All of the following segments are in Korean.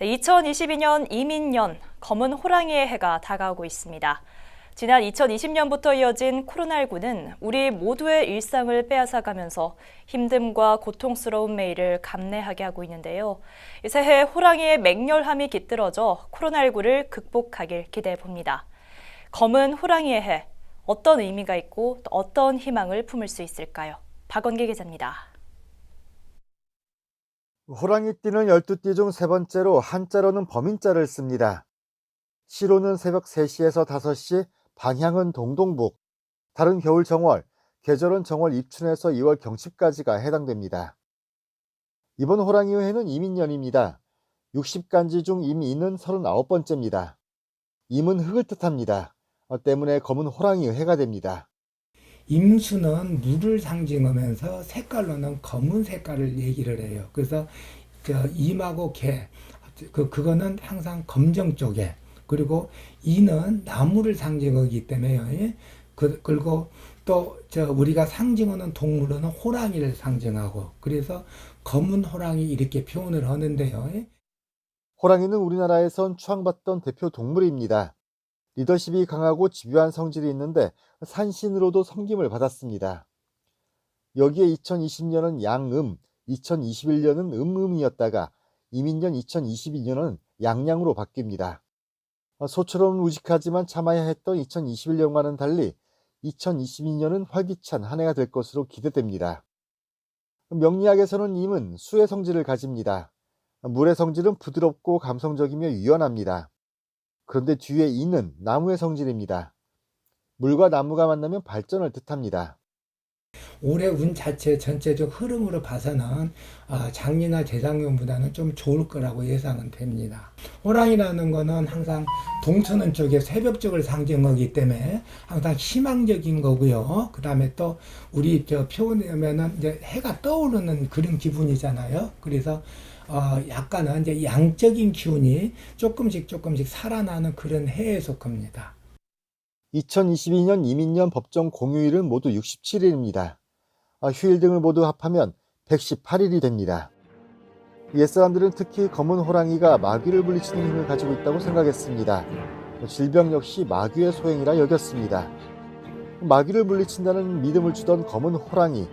네, 2022년 이민년 검은 호랑이의 해가 다가오고 있습니다. 지난 2020년부터 이어진 코로나19는 우리 모두의 일상을 빼앗아가면서 힘듦과 고통스러운 매일을 감내하게 하고 있는데요. 이 새해 호랑이의 맹렬함이 깃들어져 코로나19를 극복하길 기대해 봅니다. 검은 호랑이의 해, 어떤 의미가 있고 또 어떤 희망을 품을 수 있을까요? 박원기 기자입니다. 호랑이 띠는 12띠 중 세 번째로 한자로는 범인자를 씁니다. 시로는 새벽 3시에서 5시, 방향은 동동북. 다른 겨울 정월, 계절은 정월 입춘에서 2월 경칩까지가 해당됩니다. 이번 호랑이의 해는 이민년입니다. 60간지 중 임인은 39번째입니다. 임은 흙을 뜻합니다. 어, 때문에 검은 호랑이의 해가 됩니다. 임수는 물을 상징하면서 색깔로는 검은 색깔을 얘기를 해요. 그래서 저 임하고 개, 그 그거는 항상 검정 쪽에 그리고 이는 나무를 상징하기 때문에요. 예? 그 그리고 또 저 우리가 상징하는 동물은 호랑이를 상징하고 그래서 검은 호랑이 이렇게 표현을 하는데요. 예? 호랑이는 우리나라에선 추앙받던 대표 동물입니다. 리더십이 강하고 집요한 성질이 있는데 산신으로도 섬김을 받았습니다. 여기에 2020년은 양음, 2021년은 음음이었다가 이민년 2022년은 양양으로 바뀝니다. 소처럼 우직하지만 참아야 했던 2021년과는 달리 2022년은 활기찬 한 해가 될 것으로 기대됩니다. 명리학에서는 임은 수의 성질을 가집니다. 물의 성질은 부드럽고 감성적이며 유연합니다. 그런데 뒤에 이는 나무의 성질입니다. 물과 나무가 만나면 발전을 뜻합니다. 올해 운 자체 전체적 흐름으로 봐서는 아, 작년이나 재작년보다는 좀 좋을 거라고 예상은 됩니다. 호랑이라는 거는 항상 동서는 쪽에 새벽적을 상징하기 때문에 항상 희망적인 거고요. 그 다음에 또 우리 저 표현하면은 이제 해가 떠오르는 그런 기분이잖아요. 그래서 어, 약간은 이제 양적인 기운이 조금씩 조금씩 살아나는 그런 해에 속합니다. 2022년 이민년 법정 공휴일은 모두 67일입니다. 아, 휴일 등을 모두 합하면 118일이 됩니다. 옛사람들은 특히 검은 호랑이가 마귀를 물리치는 힘을 가지고 있다고 생각했습니다. 질병 역시 마귀의 소행이라 여겼습니다. 마귀를 물리친다는 믿음을 주던 검은 호랑이.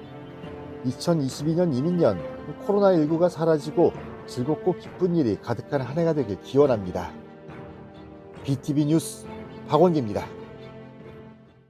2022년 이민년 코로나19가 사라지고 즐겁고 기쁜 일이 가득한 한 해가 되길 기원합니다. BTV 뉴스 박원기입니다.